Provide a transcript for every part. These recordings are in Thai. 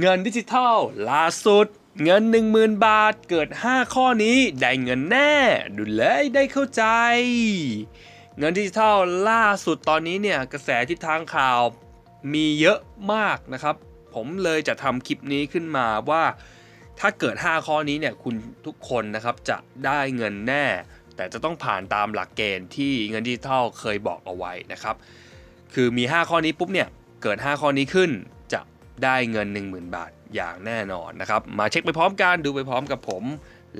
เงินดิจิทัลล่าสุด เงิน 10,000 บาทเกิด 5 ข้อนี้ได้เงินแน่ ดูเลยได้เข้าใจ เงินดิจิทัลล่าสุดตอนนี้เนี่ยกระแสทิศทางข่าวมีเยอะมากนะครับ ผมเลยจะทำคลิปนี้ขึ้นมาว่า ถ้าเกิด 5 ข้อนี้เนี่ยคุณทุกคนนะครับจะได้เงินแน่ แต่จะต้องผ่านตามหลักเกณฑ์ที่เงินดิจิทัลเคยบอกเอาไว้นะครับ คือมี 5 ข้อนี้ปุ๊บเนี่ยเกิด 5 ข้อนี้ขึ้น ได้เงิน 10,000 บาทอย่างแน่นอนนะครับ มาเช็คไปพร้อมกันดูไปพร้อมกับผม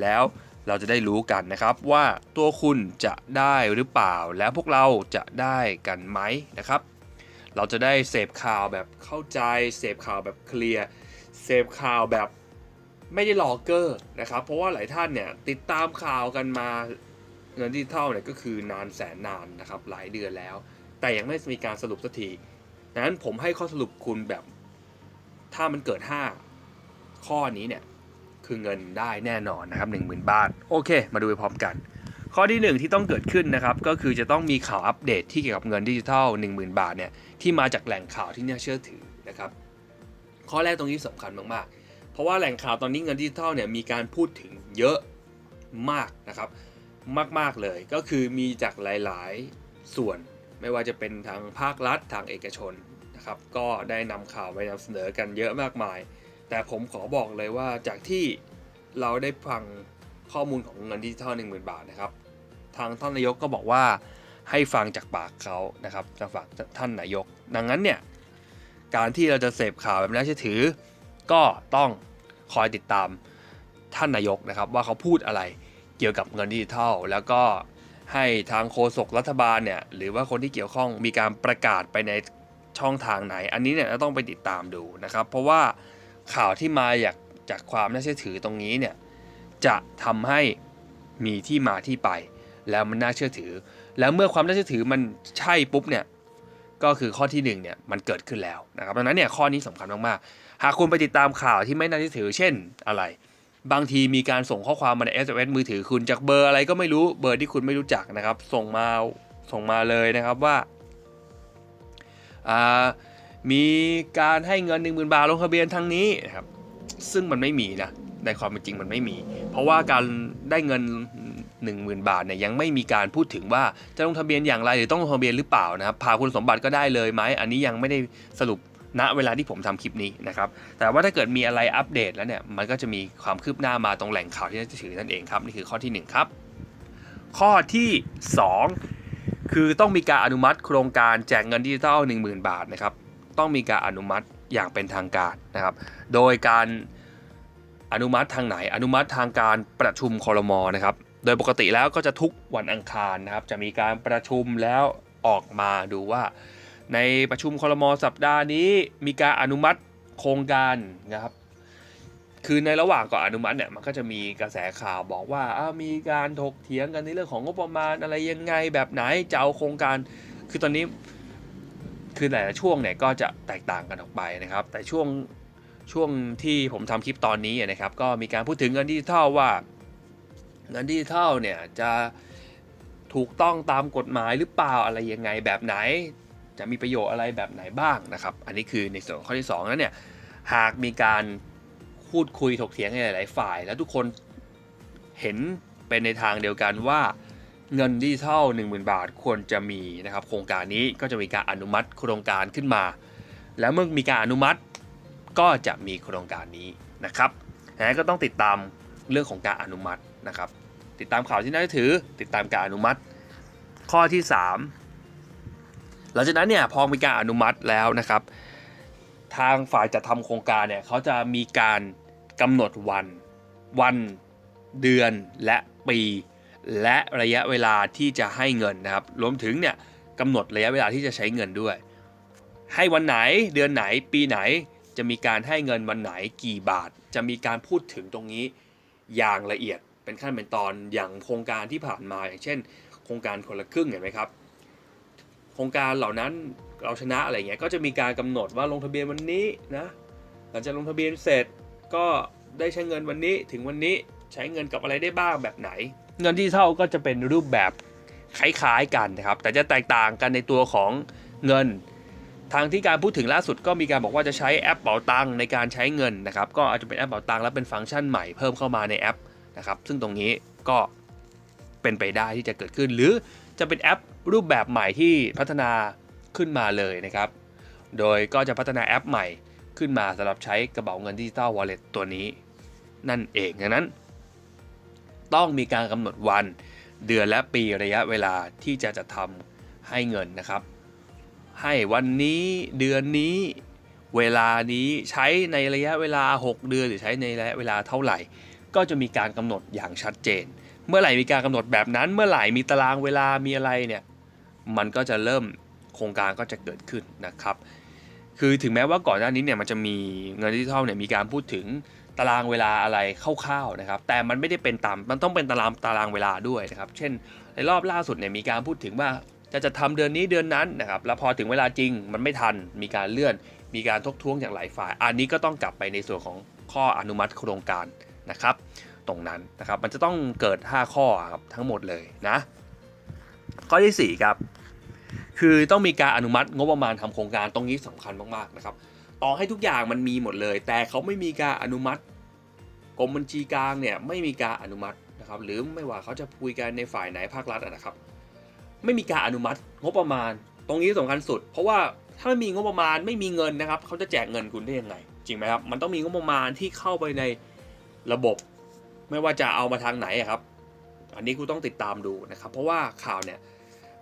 แล้วเราจะได้รู้กันนะครับว่าตัวคุณจะได้หรือเปล่า แล้วพวกเราจะได้กันไหมนะครับ เราจะได้เสพข่าวแบบเข้าใจ เสพข่าวแบบเคลียร์เสพข่าวแบบไม่ได้รอเกอร์นะครับ เพราะว่าหลายท่านเนี่ยติดตามข่าวกันมาเงินดิจิทัลเนี่ยก็คือนานแสนนานนะครับหลายเดือนแล้ว แต่ยังไม่มีการสรุปสักทีดังนั้นผมให้ข้อสรุปคุณแบบ ถ้ามันเกิด 5 ข้อนี้เนี่ย คือเงินได้แน่นอนนะครับ10,000 บาท โอเค มาดูไปพร้อมกัน ข้อที่ 1 ที่ต้องเกิดขึ้นนะครับ ก็คือจะต้องมีข่าวอัปเดตที่เกี่ยวกับเงินดิจิทัล 10,000 บาทเนี่ยที่มาจากแหล่งข่าวที่น่าเชื่อถือนะครับ ข้อแรกตรงนี้สำคัญมากๆ เพราะว่าแหล่งข่าวตอนนี้เงินดิจิทัลเนี่ยมีการพูดถึงเยอะมากนะครับมาก ๆ เลยก็คือมีจากหลาย ๆ ส่วนไม่ว่าจะเป็นทางภาครัฐทางเอกชน นะครับ ก็ได้นำข่าวไปนำเสนอกันเยอะมากมาย แต่ผมขอบอกเลยว่าจากที่เราได้ฟังข้อมูลของเงินดิจิทัล10,000 บาทนะครับ ทางท่านนายกก็บอกว่าให้ฟังจากปากเขานะครับจากฝากท่านนายก ดังนั้นเนี่ยการที่เราจะเสพข่าวแบบน่าเชื่อถือ ก็ต้องคอยติดตามท่านนายกนะครับ ว่าเขาพูดอะไรเกี่ยวกับเงินดิจิทัล แล้วก็ให้ทางโฆษกรัฐบาลเนี่ยหรือว่าคนที่เกี่ยวข้องมีการประกาศไปใน ช่องทางไหน อันนี้เนี่ยเราต้องไปติดตามดูนะครับ เพราะว่าข่าวที่มาจากจากความน่าเชื่อถือตรงนี้เนี่ยจะทำให้มีที่มาที่ไป แล้วมันน่าเชื่อถือ แล้วเมื่อความน่าเชื่อถือมันใช่ปุ๊บเนี่ยก็คือข้อที่หนึ่งเนี่ยมันเกิดขึ้นแล้วนะครับดังนั้นเนี่ยข้อนี้สำคัญมากๆหากคุณไปติดตามข่าวที่ไม่น่าเชื่อถือ เช่นอะไร บางทีมีการส่งข้อความมาใน SMS มือถือคุณจากเบอร์อะไรก็ไม่รู้เบอร์ที่คุณไม่รู้จักนะครับ ส่งมาส่งมาเลยนะครับว่า มีการให้เงิน 1 0,000 บาทลงทะเบียนทางนี้นะครับซึ่งมันไม่มีนะในความเป็นจริงมันไม่มี เพราะว่าการได้เงิน 10,000 บาทเนี่ยยังไม่มีการพูดถึงว่าจะลงทะเบียนอย่างไรหรือต้องลงทะเบียนหรือเปล่านะครับพาคุณสมบัติก็ได้เลยไหมอันนี้ยังไม่ได้สรุปณเวลาที่ผมทำคลิปนี้นะครับ แต่ว่าถ้าเกิดมีอะไรอัปเดตแล้วเนี่ย มันก็จะมีความคืบหน้ามาตรงแหล่งข่าวที่น่าจะถือนั่นเองครับ นี่คือข้อที่หนึ่งครับ ข้อที่สอง คือต้องมีการอนุมัติโครงการแจกเงินดิจิทัล10,000 บาทนะครับ ต้องมีการอนุมัติอย่างเป็นทางการนะครับ โดยการอนุมัติทางไหน อนุมัติทางการประชุมคอรมอนะครับ โดยปกติแล้วก็จะทุกวันอังคารนะครับ จะมีการประชุมแล้วออกมาดูว่า ในประชุมคอรมอสัปดาห์นี้มีการอนุมัติโครงการนะครับ คือในระหว่างก่อนอนุมัติเนี่ยมันก็จะมีกระแสข่าวบอกว่าามีการถกเถียงกันในเรื่องของงบประมาณอะไรยังไงแบบไหนจะเอาโครงการ คือตอนนี้คือหลายๆช่วงเนี่ยก็จะแตกต่างกันออกไปนะครับ แต่ช่วงช่วงที่ผมทำคลิปตอนนี้นะครับ ก็มีการพูดถึงเงินดิจิทัลว่าเงินดิจิทัลเนี่ยจะถูกต้องตามกฎหมายหรือเปล่าอะไรยังไงแบบไหน จะมีประโยชน์อะไรแบบไหนบ้างนะครับ อันนี้คือในส่วนข้อที่2นั้นเนี่ยหากมีการ พูดคุยถกเถียงในหลาย ๆ ฝ่าย แล้วทุกคนเห็นเป็นในทางเดียวกันว่าเงินดิจิทัล10,000 บาทควรจะมีนะครับ โครงการนี้ก็จะมีการอนุมัติโครงการขึ้นมา แล้วเมื่อมีการอนุมัติก็จะมีโครงการนี้นะครับดังนั้นก็ต้องติดตามเรื่องของการอนุมัตินะครับ ติดตามข่าวที่น่าจะถือ ติดตามการอนุมัติ ข้อที่ 3 หลังจากนั้นเนี่ยพอมีการอนุมัติแล้วนะครับ ทางฝ่ายจัดทำโครงการเนี่ยเขาจะมีการ กำหนดวัน วันเดือนและปี และระยะเวลาที่จะให้เงินนะครับ รวมถึงเนี่ยกำหนดระยะเวลาที่จะใช้เงินด้วย ให้วันไหนเดือนไหนปีไหนจะมีการให้เงินวันไหนกี่บาท จะมีการพูดถึงตรงนี้อย่างละเอียดเป็นขั้นเป็นตอนอย่างโครงการที่ผ่านมาอย่างเช่น โครงการคนละครึ่งเห็นไหมครับ โครงการเหล่านั้นเราชนะอะไรเงี้ยก็จะมีการกำหนดว่าลงทะเบียนวันนี้นะหลังจากลงทะเบียนเสร็จ ก็ได้ใช้เงินวันนี้ถึงวันนี้ใช้เงินกับอะไรได้บ้างแบบไหน เงินที่เท่าก็จะเป็นรูปแบบคล้ายๆกันนะครับ แต่จะแตกต่างกันในตัวของเงิน ทางที่การพูดถึงล่าสุดก็มีการบอกว่าจะใช้แอปเป๋าตังในการใช้เงินนะครับ ก็อาจจะเป็นแอปเป๋าตังแล้วเป็นฟังก์ชันใหม่เพิ่มเข้ามาในแอปนะครับ ซึ่งตรงนี้ก็เป็นไปได้ที่จะเกิดขึ้น หรือจะเป็นแอปรูปแบบใหม่ที่พัฒนาขึ้นมาเลยนะครับ โดยก็จะพัฒนาแอปใหม่ ขึ้นมาสำหรับใช้กระเป๋าเงินดิจิตอลวอลเล็ตตัวนี้ นั่นเองดังนั้น ต้องมีการกำหนดวันเดือนและปีระยะเวลาที่จะจะทำให้เงินนะครับ ให้วันนี้เดือนนี้เวลานี้ใช้ในระยะเวลา 6 เดือนหรือใช้ในระยะเวลาเท่าไหร่ ก็จะมีการกำหนดอย่างชัดเจน เมื่อไหร่มีการกำหนดแบบนั้น เมื่อไหร่มีตารางเวลามีอะไรเนี่ยมันก็จะเริ่มโครงการก็จะเกิดขึ้นนะครับ คือถึงแม้ว่าก่อนหน้านี้เนี่ยมันจะมีเงินดิจิทัลเนี่ยมีการพูดถึงตารางเวลาอะไรคร่าวๆนะครับ แต่มันไม่ได้เป็นตามมันต้องเป็นตารางตารางเวลาด้วยนะครับ เช่น ในรอบล่าสุดเนี่ยมีการพูดถึงว่าจะจะทำเดือนนี้เดือนนั้นนะครับ แล้วพอถึงเวลาจริงมันไม่ทัน มีการเลื่อน มีการทกท้วงจากหลายฝ่าย อันนี้ก็ต้องกลับไปในส่วนของข้ออนุมัติโครงการนะครับ ตรงนั้นนะครับ มันจะต้องเกิด 5 ข้อครับทั้งหมดเลยนะ ข้อที่ 4 ครับ คือต้องมีการอนุมัติงบประมาณทำโครงการตรงนี้สำคัญมากๆนะครับ ต่อให้ทุกอย่างมันมีหมดเลย แต่เขาไม่มีการอนุมัติกรมบัญชีกลางเนี่ยไม่มีการอนุมัตินะครับ หรือไม่ว่าเขาจะคุยกันในฝ่ายไหนภาครัฐนะครับ ไม่มีการอนุมัติงบประมาณ ตรงนี้สำคัญสุด เพราะว่าถ้าไม่มีงบประมาณไม่มีเงินนะครับเขาจะแจกเงินคุณได้ยังไง จริงไหมครับ มันต้องมีงบประมาณที่เข้าไปในระบบ ไม่ว่าจะเอามาทางไหนครับ อันนี้คุณต้องติดตามดูนะครับ เพราะว่าข่าวเนี่ย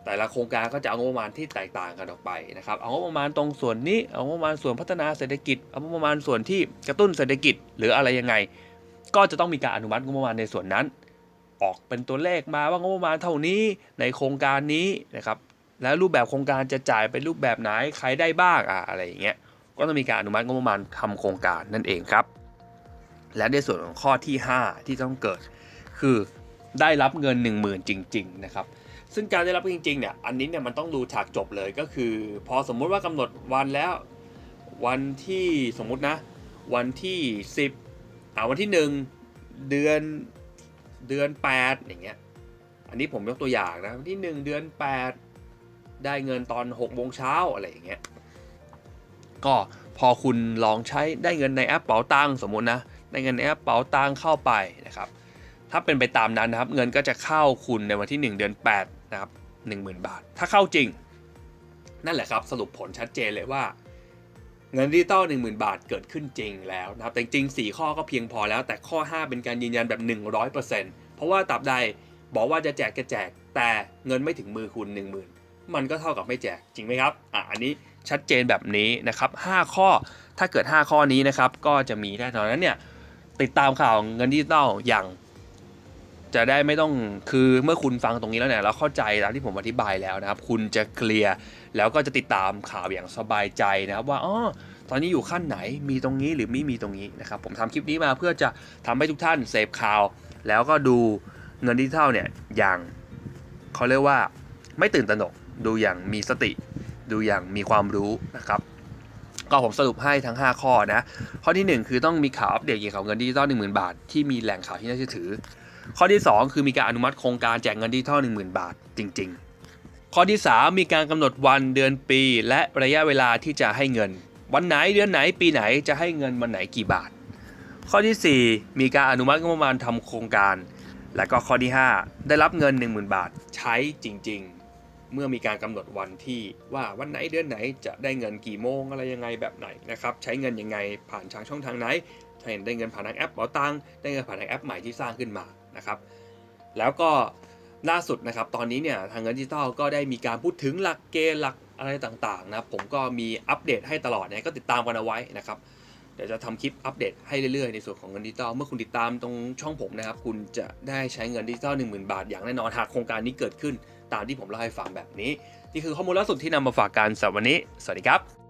แต่ละโครงการก็จะเอางบประมาณที่แตกต่างกันออกไปนะครับ เอางบประมาณตรงส่วนนี้ เอางบประมาณส่วนพัฒนาเศรษฐกิจ เอางบประมาณส่วนที่กระตุ้นเศรษฐกิจหรืออะไรยังไง ก็จะต้องมีการอนุมัติงบประมาณในส่วนนั้น ออกเป็นตัวเลขมาว่างบประมาณเท่านี้ในโครงการนี้นะครับ แล้วรูปแบบโครงการจะจ่ายเป็นรูปแบบไหน ใครได้บ้างอะอะไรอย่างเงี้ย ก็ต้องมีการอนุมัติงบประมาณทำโครงการนั่นเองครับ และในส่วนของข้อที่ 5 ที่ต้องเกิด คือได้รับเงิน 1 0,000 จริง ๆ นะครับ ซึ่งการได้รับจริงๆเนี่ยอันนี้เนี่ยมันต้องดูฉากจบเลยก็คือ พอสมมุติว่ากำหนดวันแล้ว วันที่สมมุตินะ วันที่ 10อ่าวันที่ 1 เดือนเดือน 8 อย่างเงี้ยอันนี้ผมยกตัวอย่างนะวันที่ 1 เดือน 8 ได้เงินตอน6โมงเช้าอะไรอย่างเงี้ยก็พอคุณลองใช้ได้เงินในแอปเป๋าตังสมมุตินะได้เงินในแอปเป๋าตังเข้าไปนะครับถ้าเป็นไปตามนั้นนะครับ เงินก็จะเข้าคุณในวันที่ 1 เดือน 8 นะครับ10,000 บาท ถ้าเข้าจริง นั่นแหละครับสรุปผลชัดเจนเลยว่าเงินดิจิตอล10,000 บาทเกิดขึ้นจริงแล้วนะครับแต่จริง 4 ข้อก็เพียงพอแล้ว แต่ข้อ 5 เป็นการยืนยันแบบ 100%เพราะว่าตราบใดบอกว่าจะแจกก็แจก แต่เงินไม่ถึงมือคุณ 10,000 มันก็เท่ากับไม่แจกจริงไหมครับอะอันนี้ชัดเจนแบบนี้นะครับ 5 ข้อถ้าเกิด 5 ข้อนี้นะครับก็จะมีแน่นอนนั้นเนี่ยติดตามข่าวเงินดิจิตอลอย่าง จะได้ไม่ต้องคือเมื่อคุณฟังตรงนี้แล้วเนี่ยเราเข้าใจตามที่ผมอธิบายแล้วนะครับ คุณจะเคลียร์แล้วก็จะติดตามข่าวอย่างสบายใจนะครับว่าอ๋อตอนนี้อยู่ขั้นไหนมีตรงนี้หรือไม่มีตรงนี้นะครับ ผมทำคลิปนี้มาเพื่อจะทำให้ทุกท่านเสพข่าว แล้วก็ดูเงินดิจิทัลเนี่ยอย่างเขาเรียกว่าไม่ตื่นตระหนกดูอย่างมีสติ ดูอย่างมีความรู้นะครับก็ผมสรุปให้ทั้ง 5 ข้อนะ ข้อที่ 1 คือต้องมีข่าวอัปเดตเกี่ยวกับเงินดิจิตอล10,000 บาท ที่มีแหล่งข่าวที่น่าเชื่อถือ ข้อที่ 2 คือมีการอนุมัติโครงการแจกเงินดิจิทัล10,000 บาทจริง ๆ ข้อที่ 3 มีการกำหนดวันเดือนปี และระยะเวลาที่จะให้เงิน วันไหนเดือนไหนปีไหนจะให้เงินวันไหนกี่บาท ข้อที่ 4 มีการอนุมัติงบประมาณทำโครงการ และก็ข้อที่ 5 ได้รับเงิน 10,000 บาทใช้จริง ๆเมื่อมีการกำหนดวันที่ว่าวันไหนเดือนไหนจะได้เงินกี่โมงอะไรยังไงแบบไหนนะครับใช้เงินยังไงผ่านทางช่องทางไหนถ้าเห็นได้เงินผ่านทางแอปเป๋าตังได้เงินผ่านทางแอปใหม่ที่สร้างขึ้นมา นะครับ แล้วก็ล่าสุดนะครับ ตอนนี้เนี่ยทางเงินดิจิตอลก็ได้มีการพูดถึงหลักเกณฑ์หลักอะไรต่างๆนะผมก็มีอัปเดตให้ตลอดนะก็ติดตามกันเอาไว้นะครับเดี๋ยวจะทำคลิปอัปเดตให้เรื่อยๆ ในส่วนของเงินดิจิตอลเมื่อคุณติดตามตรงช่องผมนะครับ คุณจะได้ใช้เงินดิจิตอล10,000 บาท อย่างแน่นอนหากโครงการนี้เกิดขึ้นตามที่ผมเล่าให้ฟังแบบนี้ นี่คือข้อมูลล่าสุดที่นำมาฝากกันสำหรับวันนี้ สวัสดีครับ